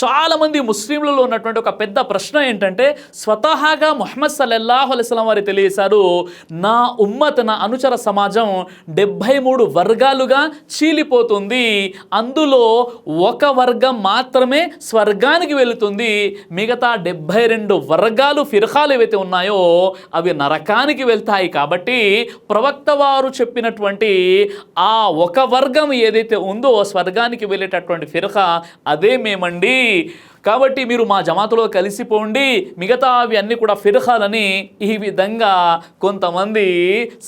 చాలామంది ముస్లింలలో ఉన్నటువంటి ఒక పెద్ద ప్రశ్న ఏంటంటే స్వతహాగా మొహమ్మద్ సల్లల్లాహు అలైస్లం వారు తెలియజేశారు నా ఉమ్మత్ నా అనుచర సమాజం డెబ్భై మూడు వర్గాలుగా చీలిపోతుంది. అందులో ఒక వర్గం మాత్రమే స్వర్గానికి వెళుతుంది. మిగతా డెబ్భై రెండు వర్గాలు ఫిర్హాలు ఏవైతే ఉన్నాయో అవి నరకానికి వెళ్తాయి. కాబట్టి ప్రవక్త వారు చెప్పినటువంటి ఆ ఒక వర్గం ఏదైతే ఉందో స్వర్గానికి వెళ్ళేటటువంటి ఫిర్హా అదే మేమండి சொல்லி కాబట్టి మీరు మా జమాతలో కలిసిపోండి మిగతా అవి అన్నీ కూడా ఫిర్హాలని ఈ విధంగా కొంతమంది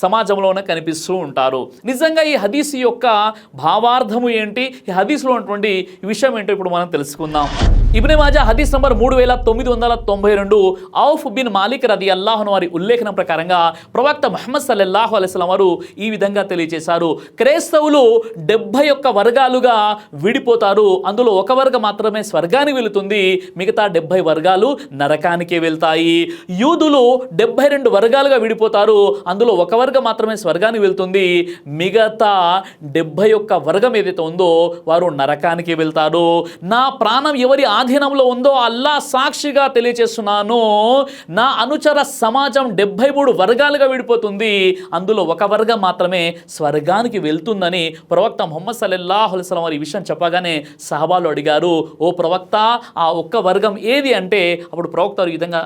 సమాజంలోనే కనిపిస్తూ ఉంటారు. నిజంగా ఈ హదీస్ యొక్క భావార్థము ఏంటి? ఈ హదీస్లో ఉన్నటువంటి విషయం ఏంటో ఇప్పుడు మనం తెలుసుకుందాం. ఇబ్నే మాజా హదీస్ నంబర్ మూడు వేల తొమ్మిది వందల తొంభై రెండు ఔఫ్ బిన్ మాలిక్ రది అల్లాహన్ వారి ఉల్లేఖనం ప్రకారంగా ప్రవక్త మహమ్మద్ సల్లల్లాహు అలైస్లం వారు ఈ విధంగా తెలియజేశారు. క్రైస్తవులు డెబ్బై ఒక్క వర్గాలుగా విడిపోతారు. అందులో ఒక వర్గం మాత్రమే స్వర్గానికి వెళుతుంది. మిగతా డెబ్బై వర్గాలు నరకానికే వెళ్తాయి. యూదులు డెబ్భై రెండు వర్గాలుగా విడిపోతారు. అందులో ఒక వర్గం మాత్రమే స్వర్గానికి వెళ్తుంది. మిగతా డెబ్బై ఒక్క వర్గం ఏదైతే ఉందో వారు నరకానికి వెళ్తారు. నా ప్రాణం ఎవరి ఆధీనంలో ఉందో అల్లా సాక్షిగా తెలియచేస్తున్నాను. నా అనుచర సమాజం డెబ్భై మూడు వర్గాలుగా విడిపోతుంది. అందులో ఒక వర్గం మాత్రమే స్వర్గానికి వెళ్తుందని ప్రవక్త మొహమ్మద్ సల్లల్లాహు వారి ఈ విషయం చెప్పగానే సహబాలు అడిగారు. ఓ ప్రవక్త ఆ ఒక్క వర్గం ఏది అంటే అప్పుడు ప్రవక్త ఈ విధంగా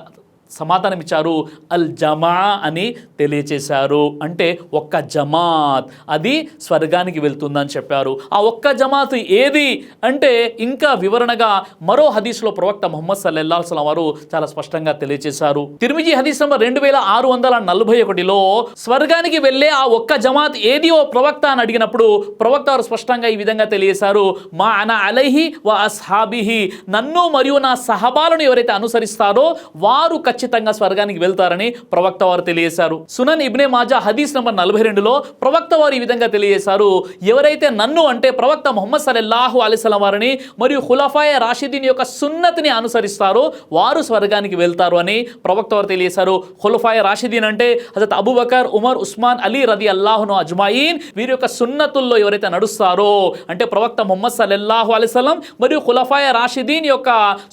సమాధానం ఇచ్చారు అల్ జమా అని తెలియచేశారు. అంటే ఒక్క జమాత్. అది స్వర్గానికి వెళ్తుందని చెప్పారు. ఆ ఒక్క జమాత్ ఏది? అంటే ఇంకా వివరణగా మరో హదీస్లో ప్రవక్త ముహమ్మద్ సల్లల్లాహు సలం వారు చాలా స్పష్టంగా తెలియచేశారు. తిరుమిజి హదీస్ నంబర్ రెండు వేల ఆరు వందల నలభై ఒకటిలో స్వర్గానికి వెళ్ళే ఆ ఒక్క జమాత్ ఏది ఓ ప్రవక్త అని అడిగినప్పుడు ప్రవక్త వారు స్పష్టంగా ఈ విధంగా తెలియజేశారు మా అన అలైహి వా అస్హాబిహి. నన్ను మరియు నా సహబాలను ఎవరైతే అనుసరిస్తారో వారు ఖచ్చితంగా స్వర్గానికి వెళ్తారని ప్రవక్త వారు తెలియజేశారు. సునన్ ఇబ్నే మాజా హదీస్ నంబర్ నలభై రెండులో ప్రవక్త వారు ఈ విధంగా తెలియజేశారు. ఎవరైతే నన్ను అంటే ప్రవక్త మొహమ్మద్ సల్లల్లాహు అలిస్లం వారిని మరియు హులఫాయ రాషిదీన్ యొక్క సున్నతిని అనుసరిస్తారో వారు స్వర్గానికి వెళ్తారు అని ప్రవక్త వారు తెలియజేశారు. హులఫాయ రాషిదీన్ అంటే హజరత్ అబూబకర్ ఉమర్ ఉస్మాన్ అలీ రది అల్లాహును అజ్మాయిన్ వీరి యొక్క సున్నతుల్లో ఎవరైతే నడుస్తారో అంటే ప్రవక్త మొహమ్మద్ సల్లల్లాహు అలీసలం మరియు హులఫాయ రాషిదీన్ యొక్క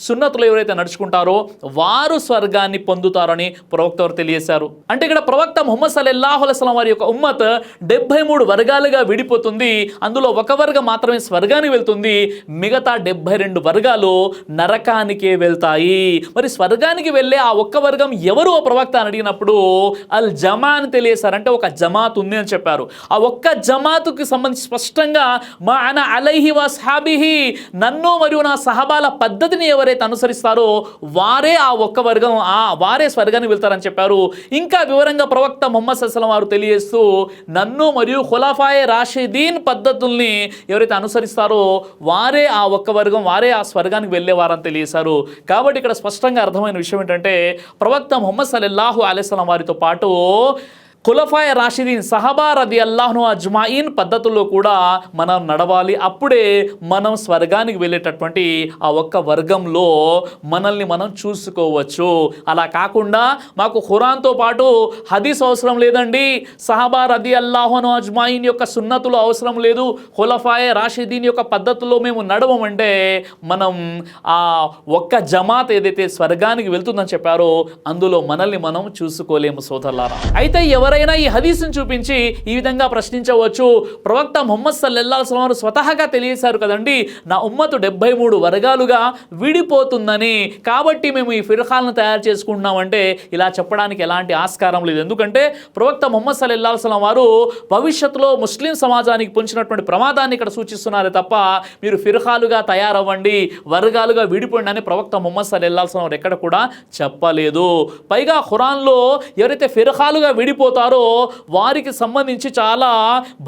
సున్నతులు ఎవరైతే నడుచుకుంటారో వారు స్వర్గాన్ని పొందుతారని ప్రవక్త వారు తెలియజేశారు. అంటే ఇక్కడ ప్రవక్త ముహమ్మద్ సల్లల్లాహు వారి యొక్క ఉమ్మత్ డెబ్బై మూడు వర్గాలుగా విడిపోతుంది. అందులో ఒక వర్గం మాత్రమే స్వర్గానికి వెళ్తుంది. మిగతా డెబ్బై రెండు వర్గాలు నరకానికే వెళ్తాయి. మరి స్వర్గానికి వెళ్ళే ఆ ఒక్క వర్గం ఎవరు? ప్రవక్త అని అడిగినప్పుడు అల్ జమా అని తెలియజేశారు. అంటే ఒక జమాత్ ఉంది అని చెప్పారు. ఆ ఒక్క జమాతుకి సంబంధించి స్పష్టంగా మా ఆయన అలైహి వస్హాబిహి నన్ను మరియు నా సహబాల పద్ధతిని ఎవరైతే అనుసరిస్తారో వారే ఆ ఒక్క వర్గం ఆ వారే స్వర్గానికి వెళ్తారని చెప్పారు. ఇంకా వివరంగా ప్రవక్త మొహమ్మద్ సల్లం వారు తెలియజేస్తూ నన్ను మరియు ఖులాఫాయే రాషిదీన్ పద్ధతుల్ని ఎవరైతే అనుసరిస్తారో వారే ఆ ఒక్క వర్గం వారే ఆ స్వర్గానికి వెళ్ళేవారని తెలియజేశారు. కాబట్టి ఇక్కడ స్పష్టంగా అర్థమైన విషయం ఏంటంటే ప్రవక్త మొహమ్మద్ సలల్లాహు అలైస్లం వారితో పాటు కులఫాయ రాషిదీన్ సహబా రది అల్లాహ్ను అజ్మాయిన్ పద్ధతుల్లో కూడా మనం నడవాలి. అప్పుడే మనం స్వర్గానికి వెళ్ళేటటువంటి ఆ ఒక్క వర్గంలో మనల్ని మనం చూసుకోవచ్చు. అలా కాకుండా మాకు ఖురాన్తో పాటు హదీస్ అవసరం లేదండి. సహబా రది అల్లాహ్ను అజ్మాయిన్ యొక్క సున్నతులు అవసరం లేదు. ఖులఫాయ రాషిదీన్ యొక్క పద్ధతుల్లో మేము నడవమంటే మనం ఆ ఒక్క జమాత్ ఏదైతే స్వర్గానికి వెళ్తుందని చెప్పారో అందులో మనల్ని మనం చూసుకోలేము సోదరులారా. అయితే ఎవరు ఎవరైనా ఈ హదీసును చూపించి ఈ విధంగా ప్రశ్నించవచ్చు. ప్రవక్త ముహమ్మద్ సల్లెల్లా వారు స్వతహాగా తెలియజేశారు కదండి నా ఉమ్మతు డెబ్బై మూడు వర్గాలుగా విడిపోతుందని. కాబట్టి మేము ఈ ఫిర్ఖాలను తయారు చేసుకుంటున్నామంటే ఇలా చెప్పడానికి ఎలాంటి ఆస్కారం లేదు. ఎందుకంటే ప్రవక్త ముహమ్మద్ సలం వారు భవిష్యత్తులో ముస్లిం సమాజానికి పొంచినటువంటి ప్రమాదాన్ని ఇక్కడ సూచిస్తున్నారే తప్ప మీరు ఫిర్ఖాలుగా తయారవ్వండి వర్గాలుగా విడిపోండి అని ప్రవక్త ముహమ్మద్ సలం వారు ఎక్కడ కూడా చెప్పలేదు. పైగా ఖురాన్లో ఎవరైతే ఫిర్ఖాలుగా విడిపోతారో వారికి సంబంధించి చాలా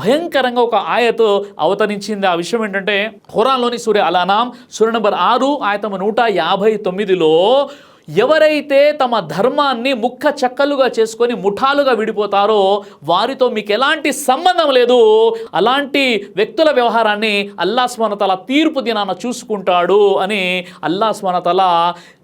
భయంకరంగా ఒక ఆయత్ అవతరించింది. ఆ విషయం ఏంటంటే ఖురాన్లోని సూర్య అలానాం సూర్య నంబర్ ఆరు ఆయతమ నూట యాభై తొమ్మిదిలో ఎవరైతే తమ ధర్మాన్ని ముక్క చెక్కలుగా చేసుకొని ముఠాలుగా విడిపోతారో వారితో మీకు ఎలాంటి సంబంధం లేదు. అలాంటి వ్యక్తుల వ్యవహారాన్ని అల్లా స్మనతల తీర్పు దినాన చూసుకుంటాడు అని అల్లా స్మనతల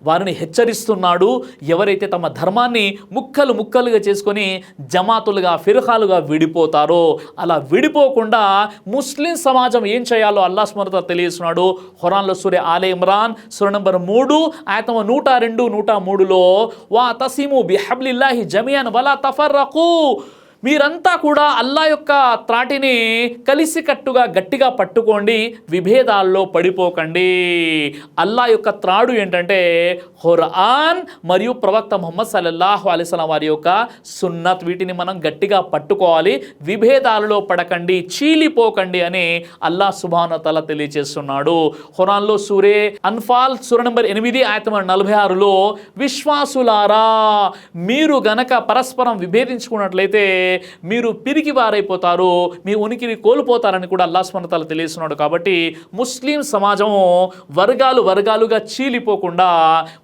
వారిని హెచ్చరిస్తున్నాడు. ఎవరైతే తమ ధర్మాన్ని ముక్కలు ముక్కలుగా చేసుకొని జమాతులుగా ఫిర్హాలుగా విడిపోతారో అలా విడిపోకుండా ముస్లిం సమాజం ఏం చేయాలో అల్లా స్మరత తెలియజేస్తున్నాడు. హురాన్లో సూర్య ఆలే ఇమ్రాన్ సూర్య నంబర్ మూడు ఆయతమ నూట రెండు నూట మూడులో వా తసీము బిహబ్లిల్లాహి జమియాన్ వలా తఫర్రకు మీరంతా కూడా అల్లా యొక్క త్రాటిని కలిసికట్టుగా గట్టిగా పట్టుకోండి విభేదాల్లో పడిపోకండి. అల్లా యొక్క త్రాడు ఏంటంటే హురాన్ మరియు ప్రవక్త ముహమ్మద్ సల్లల్లాహు అలైస్లాం వారి యొక్క సున్నత్. వీటిని మనం గట్టిగా పట్టుకోవాలి విభేదాలలో పడకండి చీలిపోకండి అని అల్లా శుభానతల తెలియజేస్తున్నాడు హురాన్లో సూరే అన్ఫాల్ సూర నంబర్ ఎనిమిది ఆయత నలభై ఆరులో విశ్వాసులారా మీరు గనక పరస్పరం విభేదించుకున్నట్లయితే మీరు పిరికి వారైపోతారు మీ ఉనికిని కోల్పోతారని కూడా అల్లా స్మరతలు తెలియస్తున్నాడు కాబట్టి ముస్లిం సమాజం వర్గాలు వర్గాలుగా చీలిపోకుండా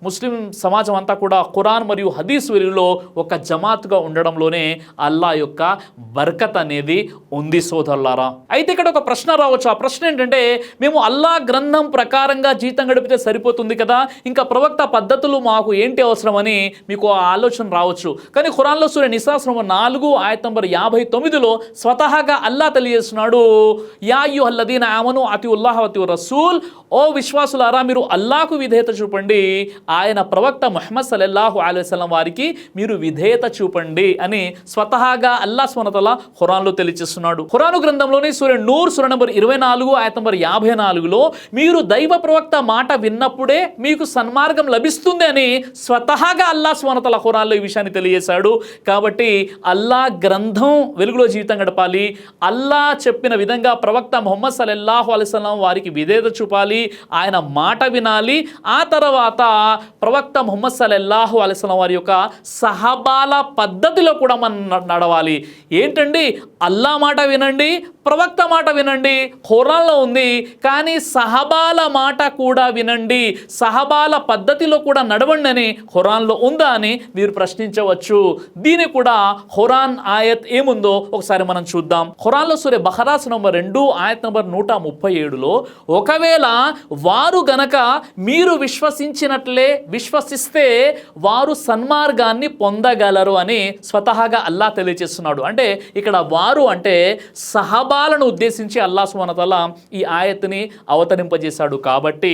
ముస్లిం సమాజం అంతా కూడా ఖురాన్ మరియు హదీస్ వెలుగులో ఒక జమాత్గా ఉండడంలోనే అల్లా యొక్క బర్కత్ అనేది ఉంది సోదరులారా. అయితే ఇక్కడ ఒక ప్రశ్న రావచ్చు. ఆ ప్రశ్న ఏంటంటే మేము అల్లా గ్రంథం ప్రకారంగా జీతం గడిపితే సరిపోతుంది కదా? ఇంకా ప్రవక్త పద్ధతులు మాకు ఏంటి అవసరమని మీకు ఆ ఆలోచన రావచ్చు. కానీ ఖురాన్లో సూర్య నిశాసనం నాలుగు ఆయత నంబర్ యాభై తొమ్మిదిలో స్వతహాగా అల్లా తెలియజేస్తున్నాడు. యాయు అల్లదీన్ ఆమను అతి ఉల్లాహ అతి రసూల్. ఓ విశ్వాసులారా మీరు అల్లాకు విధేయత చూపండి. ఆయన ప్రవక్త మొహమ్మద్ సలల్లాహు అలైవలం వారికి మీరు విధేయత చూపండి అని స్వతహాగా అల్లా స్వనతల ఖురాన్లో తెలియజేస్తున్నాడు. ఖురాను గ్రంథంలోని సూర్య నూర్ సూర్య నంబర్ ఇరవై నాలుగు ఆయత నంబర్ యాభై నాలుగులో మీరు దైవ ప్రవక్త మాట విన్నప్పుడే మీకు సన్మార్గం లభిస్తుంది అని స్వతహాగా అల్లా స్వనతల ఖురాన్లో ఈ విషయాన్ని తెలియజేశాడు. కాబట్టి అల్లా గ్రంథం వెలుగులో జీవితం గడపాలి. అల్లా చెప్పిన విధంగా ప్రవక్త ముహమ్మద్ సలల్లాహు అలైస్లాం వారికి విధేత చూపాలి. ఆయన మాట వినాలి. ఆ తర్వాత ప్రవక్త మొహమ్మద్ సలల్లాహు అలైస్లాం వారి యొక్క సహబాల పద్ధతిలో కూడా మనం న- నడవాలి. ఏంటండి? అల్లా మాట వినండి ప్రవక్త మాట వినండి ఖురాన్లో ఉంది కానీ సహబాల మాట కూడా వినండి సహబాల పద్ధతిలో కూడా నడవండి అని ఖురాన్లో ఉందా అని మీరు ప్రశ్నించవచ్చు. దీని కూడా హురాన్ ఆయత్ ఏముందో ఒకసారి మనం చూద్దాం. ఖురాన్లో సూర్య బహరాస్ నంబర్ రెండు ఆయత్ నంబర్ నూట ముప్పై ఏడులో ఒకవేళ వారు గనక మీరు విశ్వసించినట్లే విశ్వసిస్తే వారు సన్మార్గాన్ని పొందగలరు అని స్వతహాగా అల్లా తెలియజేస్తున్నాడు అంటే ఇక్కడ వారు అంటే సహాబాలను ఉద్దేశించి అల్లా సుమనతల ఈ ఆయత్ని అవతరింపజేశాడు కాబట్టి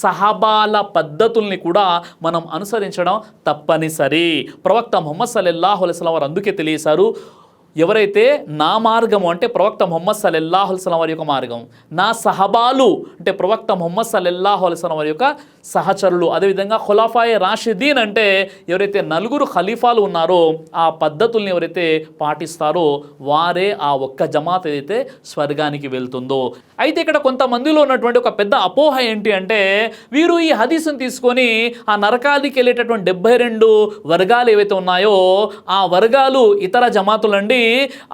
సహబాల పద్ధతుల్ని కూడా మనం అనుసరించడం తప్పనిసరి. ప్రవక్త మొహమ్మద్ సల్లల్లాహు వారు అందుకే తెలియశారు ఎవరైతే నా మార్గము అంటే ప్రవక్త మొహమ్మద్ సల్లల్లాహు అలైహి వారి యొక్క మార్గం నా సహబాలు అంటే ప్రవక్త మొహమ్మద్ సల్లల్లాహు అలైహి వారి యొక్క సహచరులు. అదేవిధంగా ఖులాఫాయే రాషిదీన్ అంటే ఎవరైతే నలుగురు ఖలీఫాలు ఉన్నారో ఆ పద్ధతుల్ని ఎవరైతే పాటిస్తారో వారే ఆ ఒక్క జమాత్ ఏదైతే స్వర్గానికి వెళ్తుందో. అయితే ఇక్కడ కొంతమందిలో ఉన్నటువంటి ఒక పెద్ద అపోహ ఏంటి అంటే వీరు ఈ హదీసును తీసుకొని ఆ నరకాదికి వెళ్ళేటటువంటి డెబ్బై రెండు వర్గాలు ఏవైతే ఉన్నాయో ఆ వర్గాలు ఇతర జమాతులండి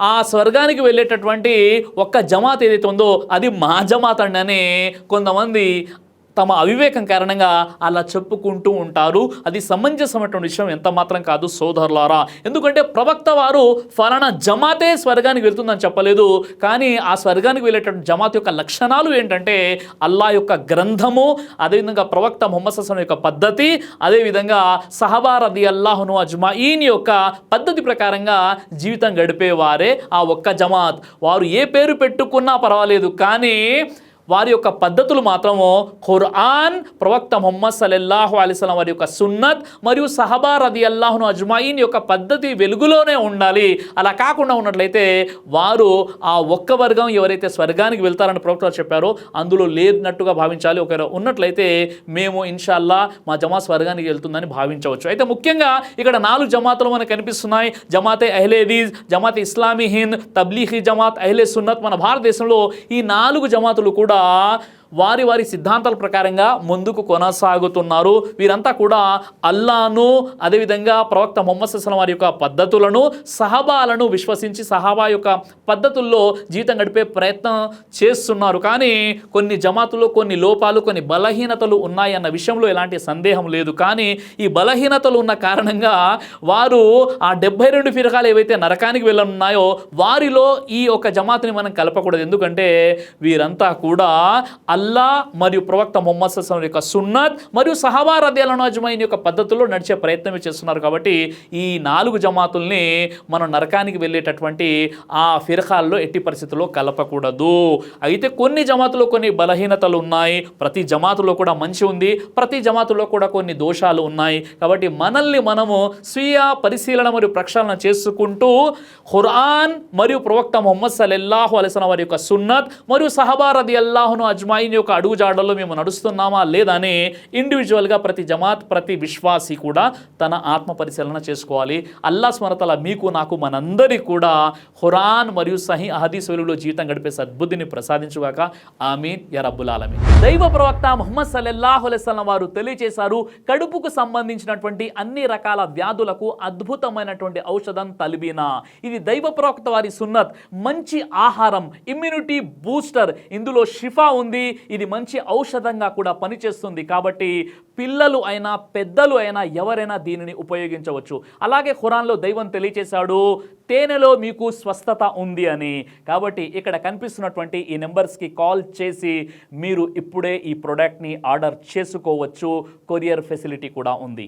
ఆ స్వర్గానికి వెళ్ళేటటువంటి ఒక్క జమాత్ ఏదైతే ఉందో అది మా జమాత్ అండి అని కొంతమంది తమ అవివేకం కారణంగా అలా చెప్పుకుంటూ ఉంటారు. అది సమంజసమైనటువంటి విషయం ఎంత మాత్రం కాదు సోదరులారా. ఎందుకంటే ప్రవక్త వారు ఫలానా జమాతే స్వర్గానికి వెళ్తుందని చెప్పలేదు. కానీ ఆ స్వర్గానికి వెళ్ళేటువంటి జమాత్ యొక్క లక్షణాలు ఏంటంటే అల్లా యొక్క గ్రంథము అదేవిధంగా ప్రవక్త మొహమ్మద్ హసన్ యొక్క పద్ధతి అదేవిధంగా సహబా రది అల్లాహును అజ్మాయిన్ యొక్క పద్ధతి ప్రకారంగా జీవితం గడిపేవారే ఆ ఒక్క జమాత్. వారు ఏ పేరు పెట్టుకున్నా పర్వాలేదు. కానీ వారి యొక్క పద్ధతులు మాత్రము ఖుర్ఆన్ ప్రవక్త మొహమ్మద్ సలల్లాహు అలీస్లం వారి యొక్క సున్నత్ మరియు సహబా రది అల్లాహును అజ్మాయిన్ యొక్క పద్ధతి వెలుగులోనే ఉండాలి. అలా కాకుండా ఉన్నట్లయితే వారు ఆ ఒక్క వర్గం ఎవరైతే స్వర్గానికి వెళ్తారని ప్రవక్త చెప్పారో అందులో లేనట్టుగా భావించాలి. ఒకవేళ ఉన్నట్లయితే మేము ఇన్షాల్లా మా జమా స్వర్గానికి వెళ్తుందని భావించవచ్చు. అయితే ముఖ్యంగా ఇక్కడ నాలుగు జమాతులు మనకు కనిపిస్తున్నాయి. జమాతే అహ్లేదీజ్ జమాతే ఇస్లామీ హింద్ తబ్లీహీ జమాత్ అహ్లే సున్నత్ మన భారతదేశంలో ఈ నాలుగు జమాతులు కూడా 됩니다. వారి వారి సిద్ధాంతాల ప్రకారంగా ముందుకు కొనసాగుతున్నారు. వీరంతా కూడా అల్లాను అదేవిధంగా ప్రవక్త మొహమ్మద్ సస్లం వారి యొక్క పద్ధతులను సహబాలను విశ్వసించి సహాబా యొక్క పద్ధతుల్లో జీవితం గడిపే ప్రయత్నం చేస్తున్నారు. కానీ కొన్ని జమాతులు కొన్ని లోపాలు కొన్ని బలహీనతలు ఉన్నాయి అన్న విషయంలో ఎలాంటి సందేహం లేదు. కానీ ఈ బలహీనతలు ఉన్న కారణంగా వారు ఆ డెబ్బై రెండు ఫిరకాలు ఏవైతే నరకానికి వెళ్ళనున్నాయో వారిలో ఈ ఒక జమాత్ని మనం కలపకూడదు. ఎందుకంటే వీరంతా కూడా అల్లా మరియు ప్రవక్త మొహమ్మద్ సస్లం యొక్క సున్నత్ మరియు సహబా రద్యాలను అజ్మైన్ యొక్క పద్ధతుల్లో నడిచే ప్రయత్నం చేస్తున్నారు కాబట్టి ఈ నాలుగు జమాతుల్ని మనం నరకానికి వెళ్ళేటటువంటి ఆ ఫిరఖాల్లో ఎట్టి పరిస్థితుల్లో కలపకూడదు. అయితే కొన్ని జమాతులో కొన్ని బలహీనతలు ఉన్నాయి. ప్రతి జమాతులో కూడా మంచి ఉంది. ప్రతి జమాతులో కూడా కొన్ని దోషాలు ఉన్నాయి. కాబట్టి మనల్ని మనము స్వీయ పరిశీలన మరియు ప్రక్షాళన చేసుకుంటూ ఖురాన్ మరియు ప్రవక్త మొహమ్మద్ సలెల్లాహు అలైస్లం వారి యొక్క సున్నత్ మరియు సహబారది అల్లాహును అజ్మాయిన్ యొక్క అడుగుజాడల్లో మేము నడుస్తున్నామా లేదా అని ఇండివిజువల్గా ప్రతి జమాత్ ప్రతి విశ్వాసి కూడా తన ఆత్మ పరిశీలన చేసుకోవాలి. అల్లా స్మరతల మీకు నాకు మనందరికీ కూడా హురాన్ మరియు సహీ అహదీస్ వెలుగులో జీవితం గడిపే సద్బుద్ధిని ప్రసాదించుగాక. ఆమీన్. యా రబ్బుల్ దైవ ప్రవక్త ముహమ్మద్ సల్లల్లాహు అలైస్లం వారు తెలియజేశారు కడుపుకు సంబంధించినటువంటి అన్ని రకాల వ్యాధులకు అద్భుతమైనటువంటి ఔషధం తలిబీనా. ఇది దైవ ప్రవక్త వారి సున్నత్. మంచి ఆహారం ఇమ్యూనిటీ బూస్టర్ ఇందులో షిఫా ఉంది. ఇది మంచి ఔషధంగా కూడా పనిచేస్తుంది కాబట్టి పిల్లలు అయినా పెద్దలు అయినా ఎవరైనా దీనిని ఉపయోగించవచ్చు అలాగే ఖురాన్లో దైవం తెలియచేశాడు తేనెలో మీకు స్వస్థత ఉంది అని కాబట్టి ఇక్కడ కనిపిస్తున్నటువంటి ఈ నెంబర్స్కి కాల్ చేసి మీరు ఇప్పుడే ఈ ప్రోడక్ట్ని ఆర్డర్ చేసుకోవచ్చు కొరియర్ ఫెసిలిటీ కూడా ఉంది